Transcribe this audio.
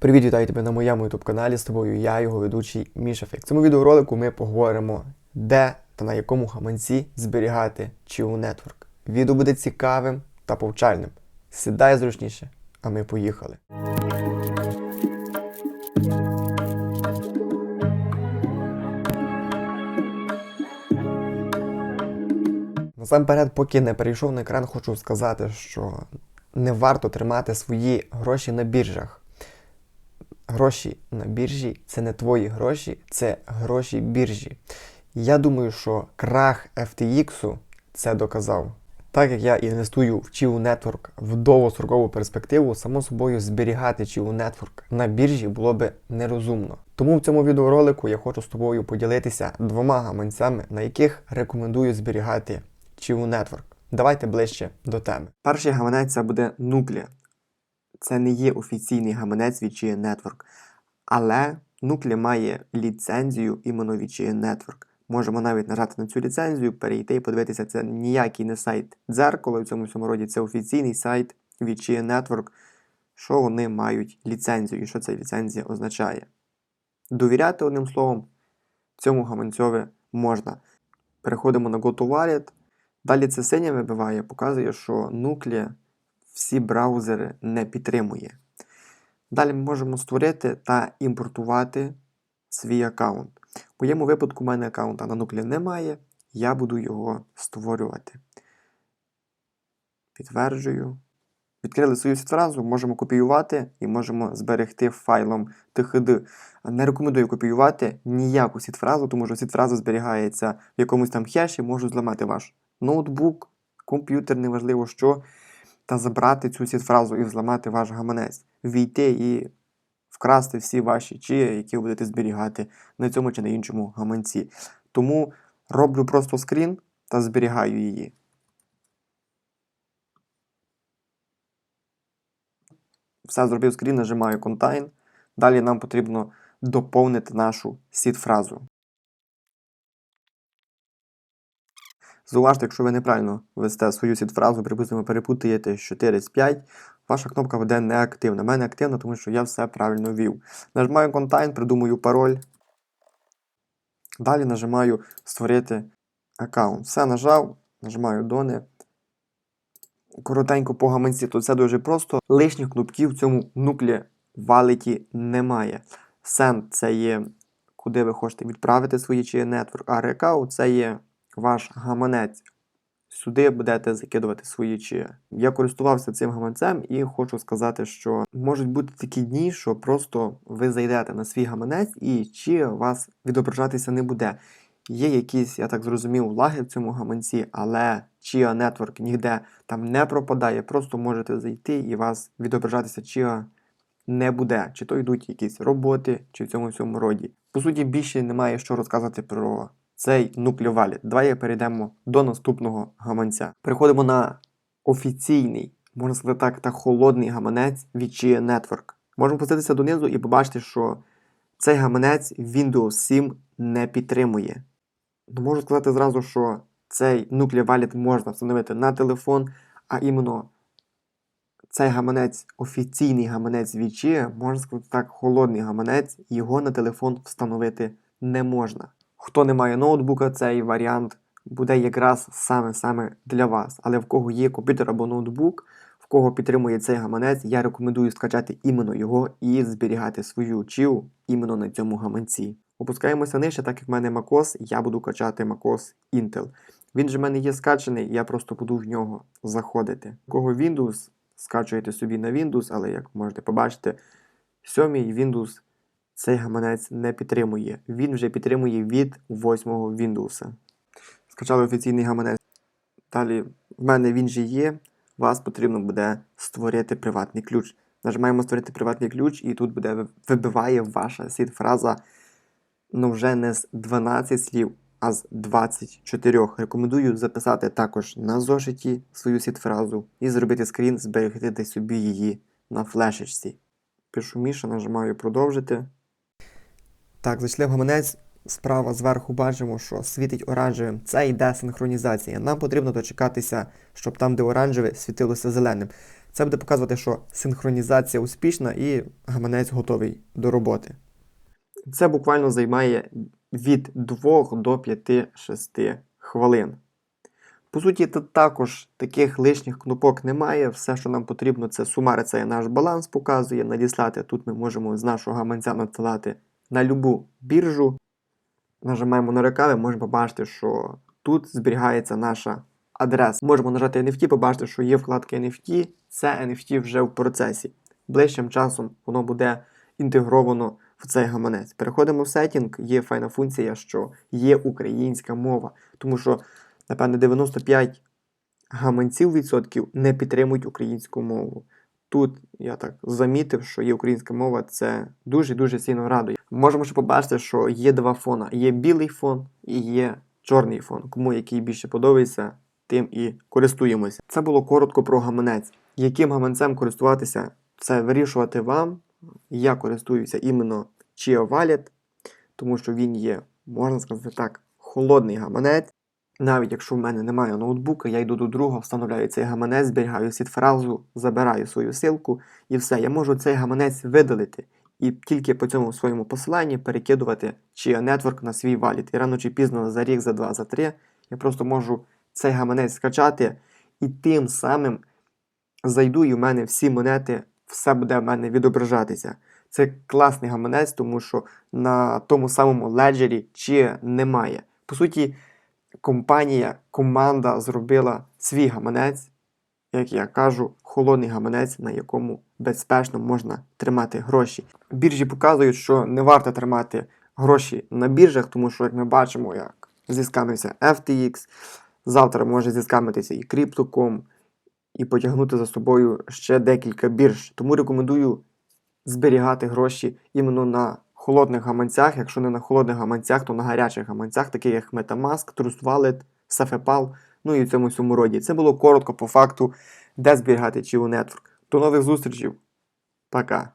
Привіт, вітаю тебе на моєму youtube каналі. З тобою я, його ведучий Міша Фік. В цьому відеоролику ми поговоримо, де та на якому гаманці зберігати Chiu Network. Відео буде цікавим та повчальним. Сідай зручніше, а ми поїхали. Насамперед, поки не перейшов на екран, хочу сказати, що не варто тримати свої гроші на біржах. Гроші на біржі це не твої гроші, це гроші біржі. Я думаю, що крах FTX це доказав. Так як я інвестую в Chiu Network в довгострокову перспективу, само собою зберігати Chiu Network на біржі було би нерозумно. Тому в цьому відеоролику я хочу з тобою поділитися двома гаманцями, на яких рекомендую зберігати Chiu Network. Давайте ближче до теми. Перший гаманець це буде Nuclea. Це не є офіційний гаманець Chia Network, але Nuclea має ліцензію іменно Chia Network. Можемо навіть нажати на цю ліцензію, перейти і подивитися, це ніякий не сайт дзеркало в цьому всьому роді, це офіційний сайт Chia Network, що вони мають ліцензію і що ця ліцензія означає. Довіряти одним словом, цьому гаманцьові можна. Переходимо на GoToWallet. Далі це синя вибиває, показує, що Nuclea всі браузери не підтримує. Далі ми можемо створити та імпортувати свій аккаунт. В моєму випадку, у мене аккаунта на Nuclea немає, я буду його створювати. Підтверджую. Відкрили свою сітфразу, можемо копіювати і можемо зберегти файлом THD. Не рекомендую копіювати ніяку сітфразу, тому що сітфраза зберігається в якомусь там хеші, можуть зламати ваш ноутбук, комп'ютер, неважливо що, та забрати цю сітфразу і взламати ваш гаманець, війти і вкрасти всі ваші чиї, які ви будете зберігати на цьому чи на іншому гаманці. Тому роблю просто скрін та зберігаю її. Все зробив скрін, нажимаю Contain. Далі нам потрібно доповнити нашу сіт-фразу. Зауважте, якщо ви неправильно ввести свою сіт-фразу, припустимо, перепутаєте з 4 з 5, ваша кнопка буде неактивна. У мене активна, тому що я все правильно ввів. Нажимаю Contain, придумую пароль. Далі нажимаю Створити аккаунт. Все нажав, нажимаю Дони. Коротенько по гаманці, тут все дуже просто. Лишніх кнопків в цьому нуклі валіті немає. Send це є, куди ви хочете відправити свої чи network, а Recount це є ваш гаманець. Сюди будете закидувати свої чи. Я користувався цим гаманцем і хочу сказати, що можуть бути такі дні, що просто ви зайдете на свій гаманець і чи у вас відображатися не буде. Є якісь, я так зрозумів, лаги в цьому гаманці, але Chia Network ніде там не пропадає. Просто можете зайти і вас відображатися Chia не буде. Чи то йдуть якісь роботи, чи в цьому всьому роді. По суті, більше немає що розказати про цей Nucleo Давай перейдемо до наступного гаманця. Переходимо на офіційний, можна сказати так, та холодний гаманець від Chia Network. Можемо спуститися донизу і побачити, що цей гаманець Windows 7 не підтримує. Ну, можу сказати зразу, що цей Nucleo можна встановити на телефон, а іменно цей гаманець, офіційний гаманець від Chia, можна сказати так, холодний гаманець, його на телефон встановити не можна. Хто не має ноутбука, цей варіант буде якраз саме-саме для вас. Але в кого є комп'ютер або ноутбук, в кого підтримує цей гаманець, я рекомендую скачати іменно його і зберігати свою чіу іменно на цьому гаманці. Опускаємося нижче, так як в мене MacOS, я буду качати MacOS Intel. Він же в мене є скачаний, я просто буду в нього заходити. У кого Windows, скачуєте собі на Windows, але як можете побачити, сьомий Windows цей гаманець не підтримує. Він вже підтримує від 8 Windows. Скачали офіційний гаманець. Далі в мене він же є. Вас потрібно буде створити приватний ключ. Нажимаємо створити приватний ключ, і тут буде вибиває ваша сід-фраза ну вже не з 12 слів, а з 24. Рекомендую записати також на зошиті свою сід-фразу і зробити скрін, зберегти собі її на флешечці. Пишу Міша, нажимаю продовжити. Так, зайшли в гаманець. справа зверху бачимо, що світить оранжевим. Це йде синхронізація. Нам потрібно дочекатися, щоб там, де оранжеве, світилося зеленим. Це буде показувати, що синхронізація успішна і гаманець готовий до роботи. Це буквально займає від 2 до 5-6 хвилин. По суті, тут також таких лишніх кнопок немає. Все, що нам потрібно, це сумари, це наш баланс показує, надіслати. Тут ми можемо з нашого гаманця надсилати на любу біржу. Нажимаємо на рекави, можемо побачити, що тут зберігається наша адреса. Можемо нажати NFT, побачити, що є вкладка NFT, це NFT вже в процесі. Ближчим часом воно буде інтегровано в цей гаманець. Переходимо в сетінг, є файна функція, що є українська мова, тому що, напевне, 95 гаманців відсотків не підтримують українську мову. Тут я так замітив, що є українська мова, це дуже-дуже сильно радує. Можемо ще побачити, що є два фона: є білий фон і є чорний фон. Кому який більше подобається, тим і користуємося. Це було коротко про гаманець. Яким гаманцем користуватися, це вирішувати вам. Я користуюся іменно Chia Wallet, тому що він є, можна сказати так, холодний гаманець. Навіть якщо в мене немає ноутбука, я йду до друга, встановляю цей гаманець, зберігаю сід-фразу, забираю свою силку і все. Я можу цей гаманець видалити і тільки по цьому своєму посиланні перекидувати Chia Network на свій валіт. І рано чи пізно за рік, за два, за три я просто можу цей гаманець скачати і тим самим зайду, і в мене всі монети, все буде в мене відображатися. Це класний гаманець, тому що на тому самому леджері чи немає. По суті, компанія, команда зробила свій гаманець, як я кажу, холодний гаманець, на якому безпечно можна тримати гроші. Біржі показують, що не варто тримати гроші на біржах, тому що, як ми бачимо, як зіскамився FTX, завтра може зіскамитися і Crypto.com, і потягнути за собою ще декілька бірж. Тому рекомендую зберігати гроші іменно на холодних гаманцях. Якщо не на холодних гаманцях, то на гарячих гаманцях, таких як Metamask, Trust Wallet, Safepal, ну і в цьому всьому роді. Це було коротко по факту, де зберігати Chivo Network. До нових зустрічей. Пока.